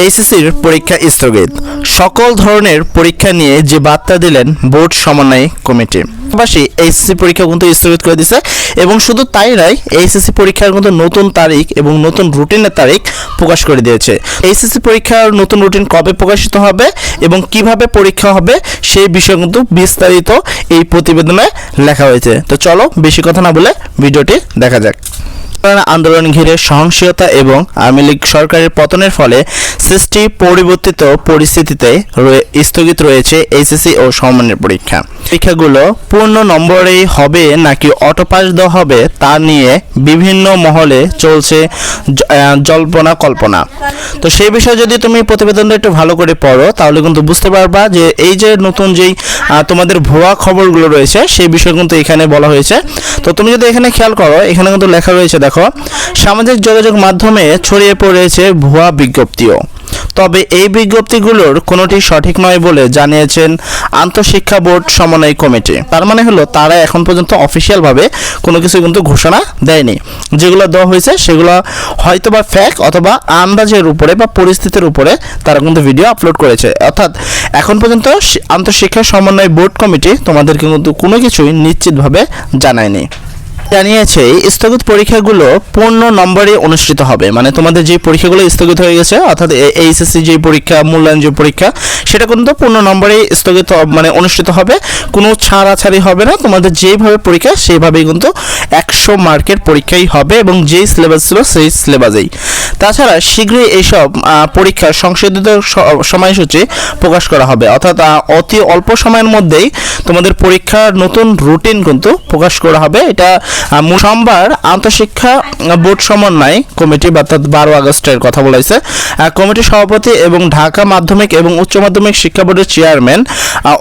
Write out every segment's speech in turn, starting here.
এইচএসসির পরীক্ষা স্থগিত। সকল ধরনের পরীক্ষা নিয়ে যে বার্তা দিলেন বোর্ড সমন্বয় কমিটি। পাশাপাশি এইচএসসি পরীক্ষা কিন্তু স্থগিত করে দিছে এবং শুধু তাই নয় এইচএসসি পরীক্ষার কিন্তু নতুন তারিখ এবং নতুন রুটিনের তারিখ প্রকাশ করে দিয়েছে। এইচএসসি পরীক্ষার নতুন রুটিন কবে প্রকাশিত হবে এবং কীভাবে পরীক্ষা হবে সেই বিষয়ে কিন্তু বিস্তারিত এই প্রতিবেদনে লেখা হয়েছে। তো চলো, বেশি কথা না বলে ভিডিওটি দেখা যাক। আন্দোলন ঘিরে সহনশীলতা এবং আওয়ামী লীগ সরকারের পতনের ফলে সৃষ্টি পরিবর্তিত পরিস্থিতিতে স্থগিত রয়েছে এইচএসসি ও সমমানের পরীক্ষা। পরীক্ষাগুলো পূর্ণ নম্বরেই হবে নাকি অটো পাস দেওয়া হবে তা নিয়ে বিভিন্ন মহলে চলছে জল্পনা কল্পনা। তো সেই বিষয়ে যদি তুমি প্রতিবেদনটা একটু ভালো করে পড়ো, তাহলে কিন্তু বুঝতে পারবা যে এই যে নতুন যেই তোমাদের ভুয়া খবরগুলো রয়েছে, সেই বিষয়ে কিন্তু এখানে বলা হয়েছে। তো তুমি যদি এখানে খেয়াল করো, এখানে কিন্তু লেখা রয়েছে, দেখো, সামাজিক যোগাযোগ মাধ্যমে ছড়িয়ে পড়েছে ভুয়া বিজ্ঞপ্তিও। তবে এই বিজ্ঞপ্তিগুলোর কোনোটি সঠিক নয় বলে জানিয়েছেন আন্তঃশিক্ষা বোর্ড সমন্বয় কমিটি। তার মানে হলো তারা এখন পর্যন্ত অফিসিয়ালভাবে কোনো কিছু কিন্তু ঘোষণা দেয়নি। যেগুলো দেওয়া হয়েছে সেগুলো হয়তো বা ফ্যাক অথবা আন্দাজের উপরে বা পরিস্থিতির উপরে তারা কিন্তু ভিডিও আপলোড করেছে। অর্থাৎ এখন পর্যন্ত আন্তঃশিক্ষা সমন্বয় বোর্ড কমিটি তোমাদেরকে কিন্তু কোনো কিছুই নিশ্চিতভাবে জানায়নি। জানিয়েছে, স্থগিত পরীক্ষাগুলো পূর্ণ নম্বরে অনুষ্ঠিত হবে। মানে তোমাদের যে পরীক্ষাগুলো স্থগিত হয়ে গেছে, অর্থাৎ এইচএসসি যে পরীক্ষা, মূল্যায়ন যে পরীক্ষা, সেটা কিন্তু পূর্ণ নম্বরে স্থগিত মানে অনুষ্ঠিত হবে। কোনো ছাড়াছাড়ি হবে না, তোমাদের যেইভাবে পরীক্ষা, সেইভাবেই কিন্তু একশো মার্কের পরীক্ষাই হবে এবং যেই সিলেবাস ছিল সেই সিলেবাসেই তাছাড়া শীঘ্রই এইসব পরীক্ষার সংশোধিত সময়সূচি প্রকাশ করা হবে। অর্থাৎ অতি অল্প সময়ের মধ্যেই তোমাদের পরীক্ষার নতুন রুটিন কিন্তু প্রকাশ করা হবে। এটা সোমবার আন্তঃশিক্ষা বোর্ড সমন্বয় কমিটি, অর্থাৎ বারো আগস্টের কথা বলেছে। কমিটির সভাপতি এবং ঢাকা মাধ্যমিক এবং উচ্চ মাধ্যমিক শিক্ষা বোর্ডের চেয়ারম্যান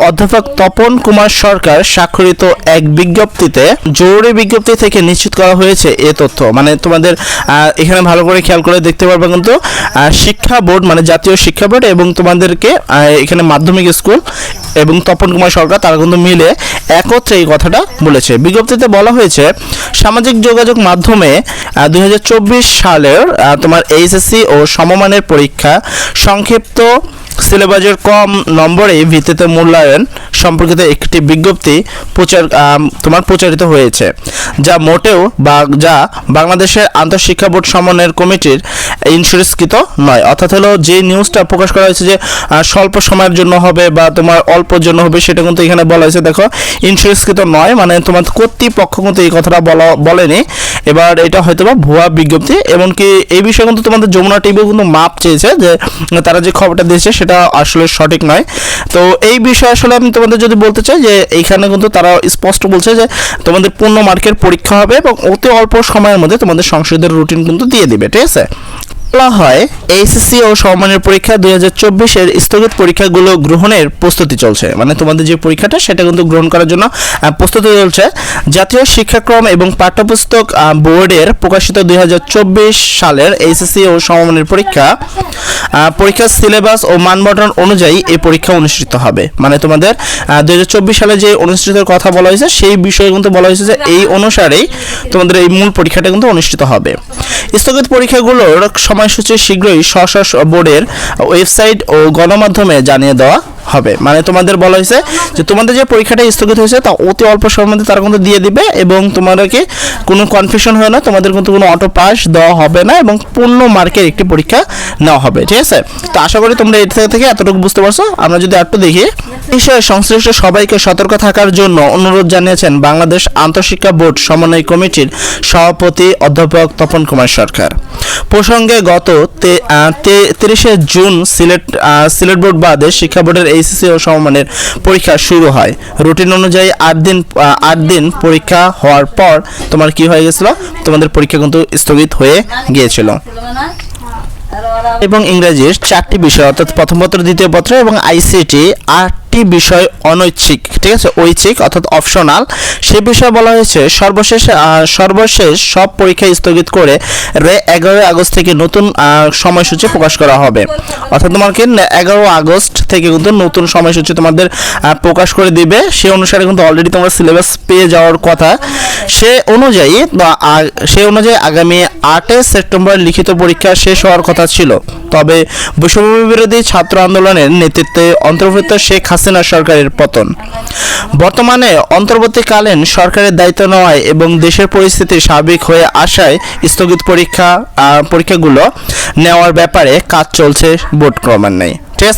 অধ্যাপক তপন কুমার সরকার স্বাক্ষরিত এক বিজ্ঞপ্তিতে জরুরি বিজ্ঞপ্তি থেকে নিশ্চিত করা হয়েছে এ তথ্য। মানে তোমাদের এখানে ভালো করে খেয়াল করে দেখতে পারবে কিন্তু শিক্ষা বোর্ড মানে জাতীয় শিক্ষা বোর্ড এবং তোমাদেরকে এখানে মাধ্যমিক স্কুল এবং তপন কুমার সরকার, তারা কিন্তু মিলে একত্রে এই কথাটা বলেছে। বিজ্ঞপ্তিতে বলা হয়েছে, সামাজিক যোগাযোগ মাধ্যমে দুই হাজার চব্বিশ সালের তোমার এইচএসসি ও সমমানের পরীক্ষা সংক্ষিপ্ত সিলেবাসের কম নম্বরে ভিত্তিতে মূল্যায়ন সম্পর্কিত একটি বিজ্ঞপ্তি প্রচার তোমার প্রচারিত হয়েছে, যা মোটেও বা, যা বাংলাদেশের আন্তঃশিক্ষা বোর্ড সমন্বয়ের কমিটির ইন্স্যুরেন্সকৃত নয়। অর্থাৎ হলো যে নিউজটা প্রকাশ করা হয়েছে যে স্বল্প সময়ের জন্য হবে বা তোমার অল্পর জন্য হবে, সেটা কিন্তু এখানে বলা হয়েছে, দেখো ইন্স্যুরেন্সকৃত নয় মানে তোমার কর্তৃপক্ষ কিন্তু এই কথাটা বলা, বলেনি। এবার এটা হয়তো বা ভুয়া বিজ্ঞপ্তি, এমনকি এই বিষয়ে কিন্তু তোমাদের যমুনা টিভিও কিন্তু মাপ চেয়েছে যে, তারা যে খবরটা দিয়েছে সেটা আসলে সঠিক নয়। তো এই বিষয়ে আসলে আমি তোমাদের যদি বলতে চাই যে এইখানে কিন্তু তারা স্পষ্ট বলছে যে তোমাদের পূর্ণ মার্কের পরীক্ষা হবে এবং অতি অল্প সময়ের মধ্যে তোমাদের সংসদের রুটিন কিন্তু দিয়ে দিবে, ঠিক আছে? বলা হয় এইচএসসি ও সমমানের পরীক্ষা দুই হাজার চব্বিশের স্থগিত পরীক্ষাগুলো গ্রহণের প্রস্তুতি চলছে। মানে তোমাদের যে পরীক্ষাটা, সেটা কিন্তু গ্রহণ করার জন্য প্রস্তুতি চলছে। জাতীয় শিক্ষাক্রম এবং পাঠ্যপুস্তক বোর্ডের প্রকাশিত দু হাজার চব্বিশ সালের এইচএসসি ও সমমানের পরীক্ষা পরীক্ষার সিলেবাস ও মানবন্টন অনুযায়ী এই পরীক্ষা অনুষ্ঠিত হবে। মানে তোমাদের দুই হাজার চব্বিশ সালে যে অনুষ্ঠিতের কথা বলা হয়েছে, সেই বিষয়ে কিন্তু বলা হয়েছে যে, এই অনুসারেই তোমাদের এই মূল পরীক্ষাটা কিন্তু অনুষ্ঠিত হবে। স্থগিত পরীক্ষাগুলোর সময়সূচি শীঘ্রই স্ব বোর্ডের ওয়েবসাইট ও গণমাধ্যমে জানিয়ে দেওয়া হবে। মানে তোমাদের বলা হয়েছে যে তোমাদের যে পরীক্ষাটা স্থগিত হয়েছে তা অতি অল্প সময়ের মধ্যে তারা কিন্তু দিয়ে দিবে এবং তোমাদেরকে কোনো কনফিউশন হয় না, তোমাদের কিন্তু কোনো অটো পাস দেওয়া হবে না এবং পূর্ণ মার্কের একটি পরীক্ষা নেওয়া হবে, ঠিক আছে? তো আশা করি তোমরা এর থেকে এতটুকু বুঝতে পারছ। আমরা যদি একটু দেখি, বিষয়ে সংশ্লিষ্ট সবাইকে সতর্ক থাকার জন্য অনুরোধ জানিয়েছেন বাংলাদেশ আন্তঃশিক্ষা বোর্ড সমন্বয় কমিটির সভাপতি অধ্যাপক তপন কুমার সরকার। প্রসঙ্গে গত তিরিশে জুন সিলেট সিলেট বোর্ড বাদে শিক্ষা বোর্ডের এইচএসসি ও সমমানের পরীক্ষা শুরু হয়। রুটিন অনুযায়ী আট দিন আট দিন পরীক্ষা হওয়ার পর তোমার কি হয়ে গেছিল? তোমাদের পরীক্ষা কিন্তু স্থগিত হয়ে গিয়েছিল। এবং ইংরেজির চারটি বিষয় অর্থাৎ প্রথম পত্র দ্বিতীয় পত্র এবং আইসিটি আট একটি বিষয় অনৈচ্ছিক, ঠিক আছে? ঐচ্ছিক অর্থাৎ অপশনাল সে বিষয়ে বলা হয়েছে, সর্বশেষ সর্বশেষ সব পরীক্ষা স্থগিত করে রে এগারোই আগস্ট থেকে নতুন সময়সূচি প্রকাশ করা হবে। অর্থাৎ তোমাকে এগারো আগস্ট থেকে কিন্তু নতুন সময়সূচি তোমাদের প্রকাশ করে দিবে। সে অনুসারে কিন্তু অলরেডি তোমরা সিলেবাস পেয়ে যাওয়ার কথা। সে অনুযায়ী সে অনুযায়ী আগামী আটই সেপ্টেম্বর লিখিত পরীক্ষা শেষ হওয়ার কথা ছিল। তবে বৈষম্য বিরোধী ছাত্র আন্দোলনের নেতৃত্বে অন্তর্ভুক্ত শেখ সরকারের পতন। বর্তমানে অন্তর্বর্তীকালীন সরকারের দায়িত্ব নেওয়ায় এবং দেশের পরিস্থিতি স্বাভাবিক হয়ে আসায় স্থগিত পরীক্ষা পরীক্ষাগুলো নেওয়ার ব্যাপারে কাজ চলছে বোর্ড ক্রমান্বয়ে ঠিক আছে?